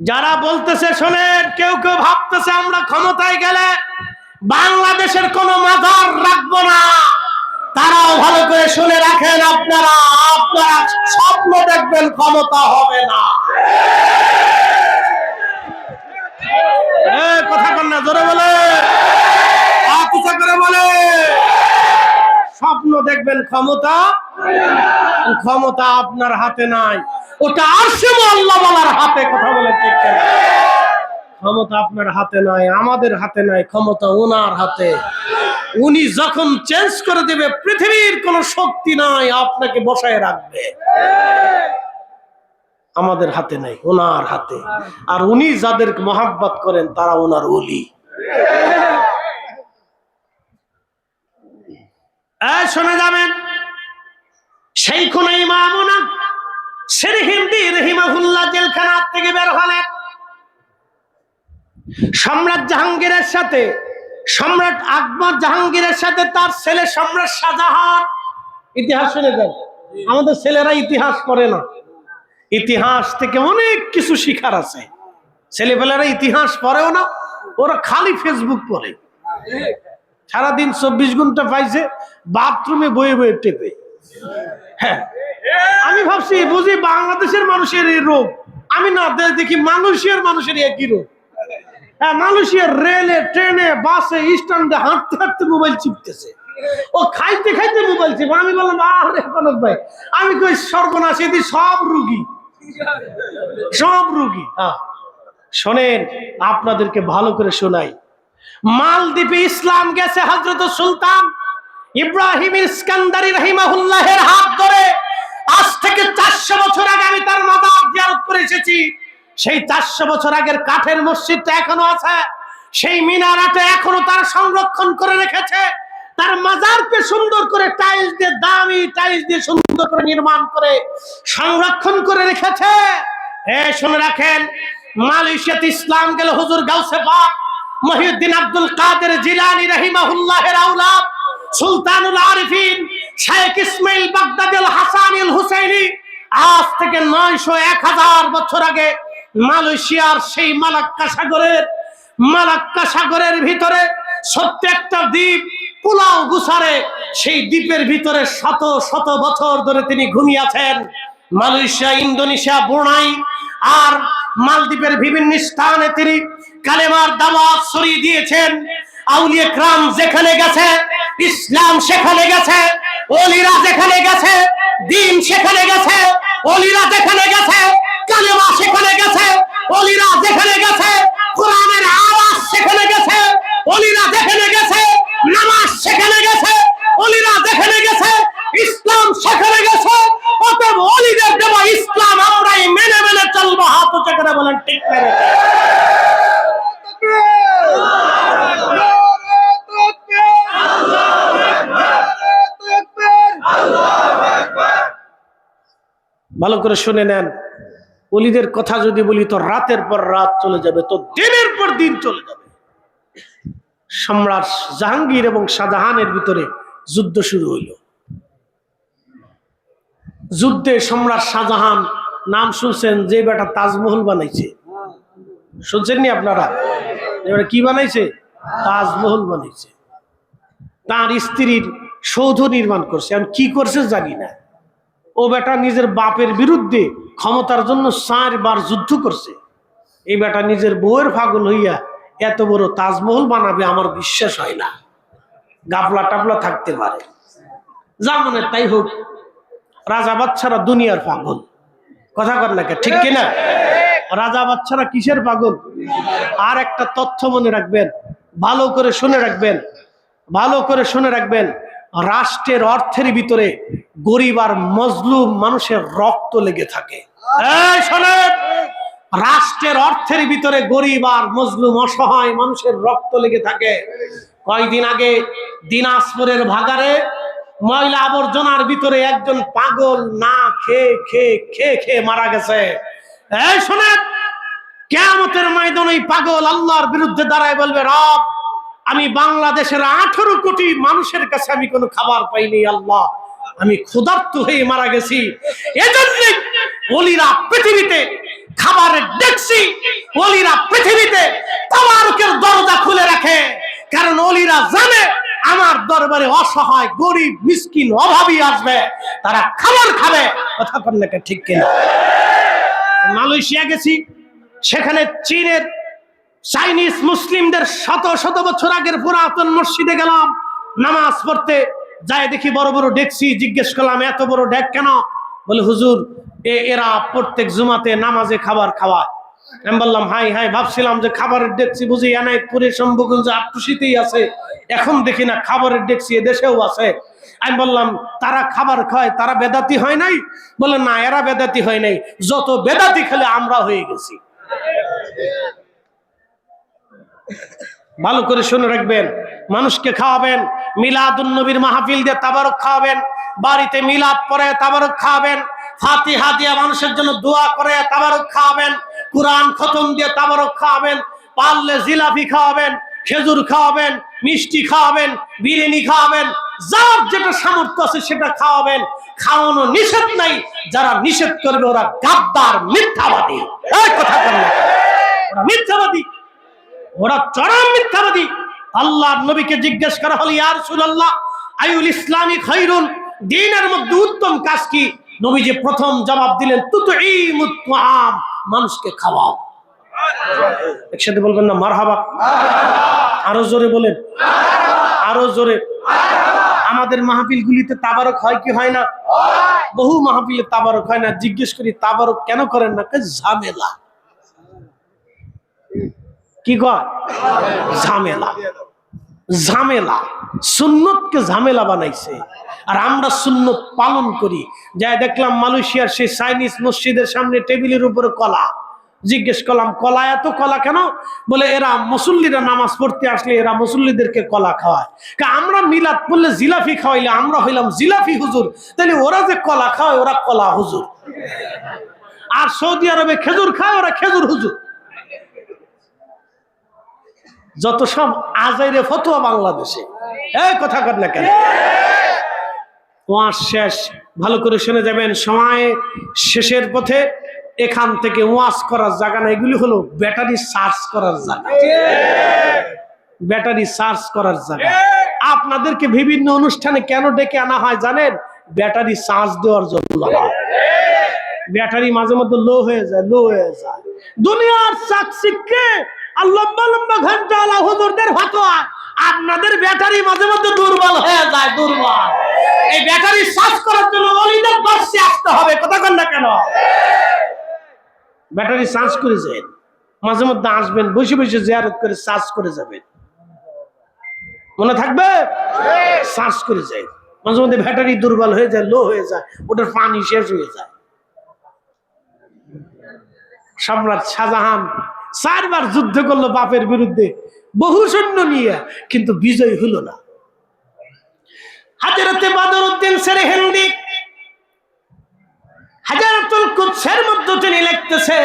যারা বলতেছে শোনেন, কেউ কেউ ভাবতেছে আমরা ক্ষমতায় গেলে বাংলাদেশের কোনো মাজার রাখব না। তারাও ভালো করে শুনে রাখেন আপনারা আপনারা স্বপ্ন দেখবেন ক্ষমতা হবে না। কথা জোরে বলে। করে বলে। স্বপ্ন দেখবেন ক্ষমতা ক্ষমতা আপনার হাতে নাই। ওটা আসলে আল্লাহ বলার হাতে কথা বলে ঠিক ক্ষমতা আপনার হাতে নাই, আমাদের হাতে নাই, ক্ষমতা ওনার হাতে। উনি যখন চেঞ্জ করে দেবে, পৃথিবীর শক্তি নাই, আপনাকে বসায় রাখবে। আমাদের হাতে নাই, ওনার হাতে। আর উনি যাদের মহাব্বত করেন, তারা ওনার এই, শুনে যাবেন? সেই কোন ইমামুনা সের থেকে বের সম্রাট জাহাঙ্গীরের সাথে, সম্রাট আকবর জাহাঙ্গীরের সাথে তার ছেলে সম্রাট ইতিহাস শুনে আমাদের ছেলেরা ইতিহাস পড়ে না। ইতিহাস থেকে অনেক কিছু শিখার আছে। ছেলেপেলেরা ইতিহাস পড়েও না, ওরা খালি ফেসবুক পড়ে। সারাদিন চব্বিশ ঘণ্টা পাইছে, বাথরুমে বয়ে বয়ে টেপে। হ্যাঁ। আমি ভাবছি, বুঝি বাংলাদেশের মানুষের এই রোগ। আমি না দেখি মালয়েশিয়ার মানুষের একই রোগ। হ্যাঁ রেলে, ট্রেনে, বাসে, স্ট্যান্ডে হাঁটতে হাঁটতে মোবাইল চিপতেছে ও খাইতে খাইতে মোবাইল চিপ আমি বললাম, আরে কনক ভাই, আমি কই সর্বনাশ এদি সব রুগী। সব রুগী। হ্যাঁ। শোনেন, আপনাদেরকে ভালো করে শোনাই। মালদ্বীপে ইসলাম গেছে হজরত সুলতান। ইব্রাহিম ইস্কান্দারি রহিমাহুল্লাহের হাত ধরে আজ থেকে চারশো বছর আগে আমি তার মাদার জিয়ারত করে এসেছি। সেই চারশো বছর আগের কাঠের মসজিদটা এখনও আছে। সেই মিনারাটা এখনও তার সংরক্ষণ করে রেখেছে। তার মাজারকে সুন্দর করে টাইলস দিয়ে, দামি টাইলস দিয়ে সুন্দর করে নির্মাণ করে সংরক্ষণ করে রেখেছে। এ, শুনে রাখেন, মালয়েশিয়াতে ইসলাম গেল হুজুর গাউসে পাক, মহিউদ্দিন আব্দুল কাদের জিলানি রহিমাহুল্লাহের আওলাদ সুলতানুল আরিফিন শেখ ইসমাইল বাগদাদুল হাসানিল হুসাইনি। আজ থেকে নয়শো এক হাজার বছর আগে মালয়েশিয়ার সেই মালাক্কা সাগরের মালাক্কা সাগরের ভিতরে ছোট্ট একটা দ্বীপ পুলাও গুসারে, সেই দ্বীপের ভিতরে শত শত বছর ধরে তিনি ঘুমিয়েছেন মালয়েশিয়া, ইন্দোনেশিয়া ব্রুনাই আর মালদ্বীপের বিভিন্ন স্থানে তিনি কালেমার দাওয়াত ছড়িয়ে দিয়েছেন। আউলিয়া ক্রাম যেখানে গেছে, ইসলাম সেখানে গেছে অলিরা যেখানে গেছে, দিন সেখানে গেছে অলিরা যেখানে গেছে, কালেমা সেখানে গেছে অলিরা যেখানে গেছে, কোরআনের আওয়াজ সেখানে গেছে অলিরা যেখানে গেছে, নামাজ সেখানে গেছে অলিরা যেখানে গেছে, ইসলাম সেখানে গেছে অতএব অলিদের দেওয়া ইসলাম আমরাই মেনে মেনে চলবো হাত উঁচু করে বলেন ঠিক মেরে ভালো করে শুনে নেন। অলিদের কথা যদি বলি, তো রাতের পর রাত চলে যাবে, তো দিনের পর দিন চলে যাবে। সম্রাট জাহাঙ্গীর এবং শাহজাহানের ভিতরে যুদ্ধ শুরু হইল। যুদ্ধে সম্রাট শাহজাহান নাম শুনছেন, যে বেটা তাজমহল বানাইছে। শুনছেন নি আপনারা এবারে কি বানাইছে? তাজমহল বানাইছে। তার স্ত্রীর সৌধ নির্মাণ করছে। আমি কি করছে জানি না। ও বেটা নিজের বাপের বিরুদ্ধে ক্ষমতার জন্য চারবার যুদ্ধ করছে। এই বেটা নিজের বউয়ের পাগল হইয়া এত বড় তাজমহল বানাবে আমার বিশ্বাস হয় না। গাফলা টাপলা থাকতে পারে। যা মনে তাই হোক, রাজা বাচ্চারা দুনিয়ার পাগল। কথা কর না ঠিক কিনা রাজা বাচ্চারা কিসের পাগল? আর একটা তথ্য মনে রাখবেন, ভালো করে শুনে রাখবেন, ভালো করে শুনে রাখবেন, রাষ্ট্রের অর্থের ভিতরে গরিব আর মজলুম মানুষের রক্ত লেগে থাকে। রাষ্ট্রের অর্থের ভিতরে গরিব আর মজলুম অসহায় মানুষের রক্ত লেগে থাকে। কয়দিন আগে দিনাজপুরের ভাগারে ময়লা আবর্জনার ভিতরে একজন পাগল না খেয়ে খেয়ে খেয়ে খেয়ে মারা গেছে। এই শোনেন! কেয়ামতের ময়দান ওই পাগল আল্লাহর বিরুদ্ধে দাঁড়ায় বলবে রব আমি বাংলাদেশের আঠারো কোটি মানুষের কাছে আমি কোনো খাবার পাইনি আল্লাহ। আমি ক্ষুধার্ত হয়ে মারা গেছি। এজন্য অলিরা পৃথিবীতে খাবারের দেখছি। অলিরা পৃথিবীতে তাবারকের দরজা খুলে রাখে। কারণ অলিরা জানে আমার দরবারে অসহায়, গরিব, মিসকিন, অভাবী আসবে। তারা খাবার খাবে। কথা কন্যাকে ঠিক কিনা? মালয়েশিয়া গেছি। সেখানে চীনের চাইনিজ মুসলিমদের শত শত বছর আগের পুরাতন মসজিদে গেলাম। নামাজ পড়তে যাই দেখি বড় বড় ডেকছি জিজ্ঞেস করলাম, এত বড় ডেক কেন? বলে, হুজুর, এ, এরা প্রত্যেক জুমাতে নামাজে খাবার খাওয়ায়। আমি বললাম, হাই হাই, ভাবছিলাম যে খাবারের ডেকছি বুঝি এনায়তপুরে শম্ভুগঞ্জ আটটুসিতেই আছে। এখন দেখি না, খাবারের ডেকছি দেশেও আছে। আমি বললাম, তারা খাবার খায়, তারা বেদাতি হয় নাই? বলে, না, এরা বেদাতি হয় নাই। যত বেদাতি খেলে আমরা হয়ে গেছি। ভালো করে শুনে রাখবেন, মানুষকে খাওয়াবেন, মিলাদুন নবীর মাহফিল দিয়ে তাবারক খাওয়াবেন, বাড়িতে মিলাদ পরে তাবারক খাওয়াবেন, ফাতিহা দিয়ে মানুষের জন্য দোয়া করে তাবারক খাওয়াবেন, কোরআন খতম দিয়ে তাবারক খাওয়াবেন, পারলে জিলাপি খাওয়াবেন, খেজুর খাওয়াবেন, মিষ্টি খাওয়াবেন, বিরিয়ানি খাওয়াবেন, যার যেটা সামর্থ্য আছে সেটা খাওয়াবেন। খাওয়ানো নিষেধ নাই, যারা নিষেধ করবে ওরা গাদ্দার মিথ্যাবাদী। কথা বল না ওরা মিথ্যাবাদী। ওরা চরম মিথ্যাবাদী। আল্লাহ নবীকে জিজ্ঞেস করা হলো, ইয়া রাসূলুল্লাহ আইউল ইসলামী খাইরুন দিনের মধ্যে উত্তম কাজ কি? নবী যে প্রথম জবাব দিলেন, তুতঈমুত তুআম, মানুষকে খাওয়াও। একসাথে বলবেন না, মারহাবা। আরও জোরে বলেন, আরও জোরে। আমাদের মাহফিল গুলিতে তাবারক হয় কি হয় না? বহু মাহফিলে তাবারক হয় না। জিজ্ঞেস করি, তাবারক কেন করেন না? ঝামেলা। কি কয়? ঝামেলা। ঝামেলা। সুন্নতকে ঝামেলা বানাইছে। আর আমরা সুন্নত পালন করি। যাই দেখলাম মালয়েশিয়ার সেই চাইনিজ মসজিদের সামনে টেবিলের উপরে কলা। জিজ্ঞেস করলাম, কলা এত কলা কেন? বলে, এরা মুসল্লিরা নামাজ পড়তে আসলে এরা মুসল্লিদেরকে কলা খাওয়ায়। আমরা মিলাদ পড়লে জিলাফি খাওয়াইলে আমরা হইলাম জিলাফি হুজুর। তাহলে ওরা যে কলা খাওয়ায়, ওরা কলা হুজুর। আর সৌদি আরবে খেজুর খায়, ওরা খেজুর হুজুর। যত সব আজাইরে ফতোয়া বাংলাদেশে। এই কথা কর না কেন? ওয়াজ শেষ, ভালো করে শুনে যাবেন, সময় শেষের পথে এখান থেকে ওয়াজ করার জায়গা না, এগুলি হলো ব্যাটারি চার্জ করার জায়গা। ব্যাটারি চার্জ করার জায়গা। আপনাদেরকে বিভিন্ন অনুষ্ঠানে কেন ডেকে আনা হয় জানেন? ব্যাটারি চার্জ দেওয়ার জন্য। ব্যাটারি মাঝে মধ্যে লো হয়ে যায়, লো হয়ে যায়। দুনিয়ার চাকচিককে আর লম্বা লম্বা ঘণ্টা আলা হুজুরদের ফতোয়া। আপনাদের ব্যাটারি মাঝে মধ্যে দুর্বল হয়ে যায়, দুর্বল। এই ব্যাটারি চার্জ করার জন্য অলিদের বর্ষে আসতে হবে, কথা কন না কেন? ব্যাটারি চার্জ করে যায় মাঝে মধ্যে আসবেন, বসে বসে জিয়ারত করে চার্জ করে যাবেন। মনে থাকবে? চার্জ করে যায় মাঝে মধ্যে ব্যাটারি দুর্বল হয়ে যায় লো হয়ে যায়, ওটার পানি শেষ হয়ে যায়। সম্রাট শাহজাহান চারবার যুদ্ধ করল বাপের বিরুদ্ধে। বহু সৈন্য নিয়ে, কিন্তু বিজয় হলো না। হাজারতে বাদর উদ্দিন সেরে হিন্দি হাজারতুল কুৎসের মধ্যে তিনি লিখতেছে